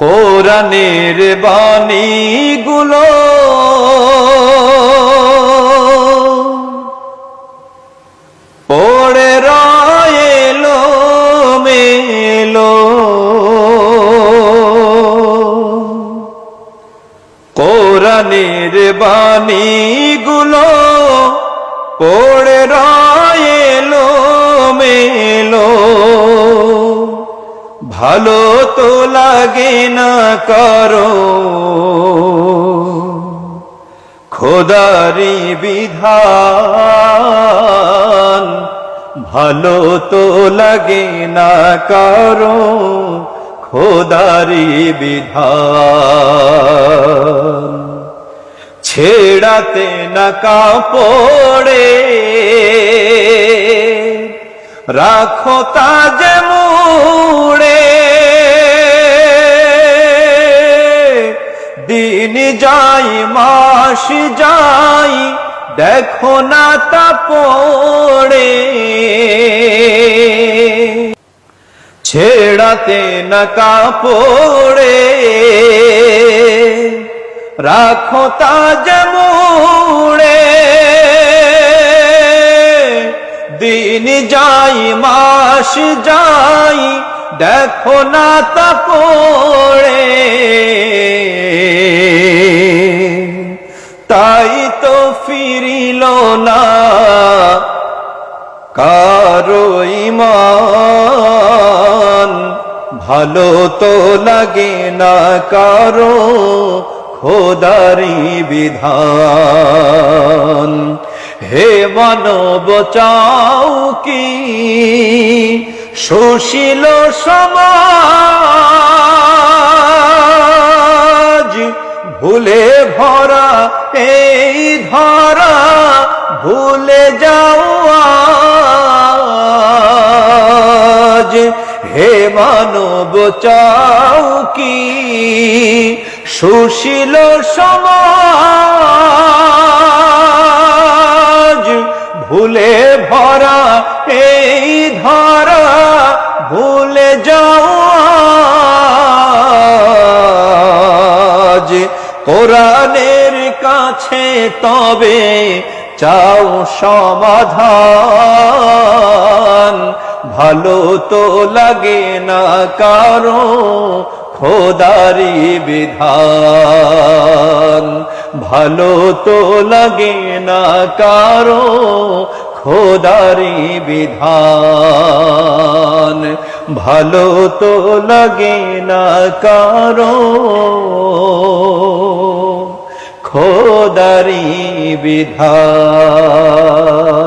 কোরআনের বাণী গুলো পড়ে রয়েলো মেলো কোরআনের বাণী গুলো পড়ে রয়েলো মেলো ভালো তো লাগে না করো। খোদারি বিধান, ভালো তো লাগে না করো। খোদারি বিধান, ছেড়াতে না কাপড়ে, রাখো তাজ মুড়ে। দিন যাই, মাস যাই, দেখো না তা পড়ে। ছেড়াতে না কাপড়ে রাখো তাজ মুড়ে দিন যাই, মাস যাই, দেখো না তা পড়ে। ফিরিল না। কারও ইমান ভালো তো লাগে না, কারও খোদারি বিধান। হে মানব কি? সুশীল সমাজ ভুলে ভরা, এই ধরা ভুলে যাও আজ হে মানব, চাও কি? সুশীল সমাজ ভুলে ভরা, এই ধরা ভুলে যাও কাছে তবে চাও সমাধান। ভালো তো লাগে না কারও খোদারি বিধান। ভালো তো লাগে না কারও খোদারি বিধান। ভালো তো লাগে না কারও খোদারি বিধান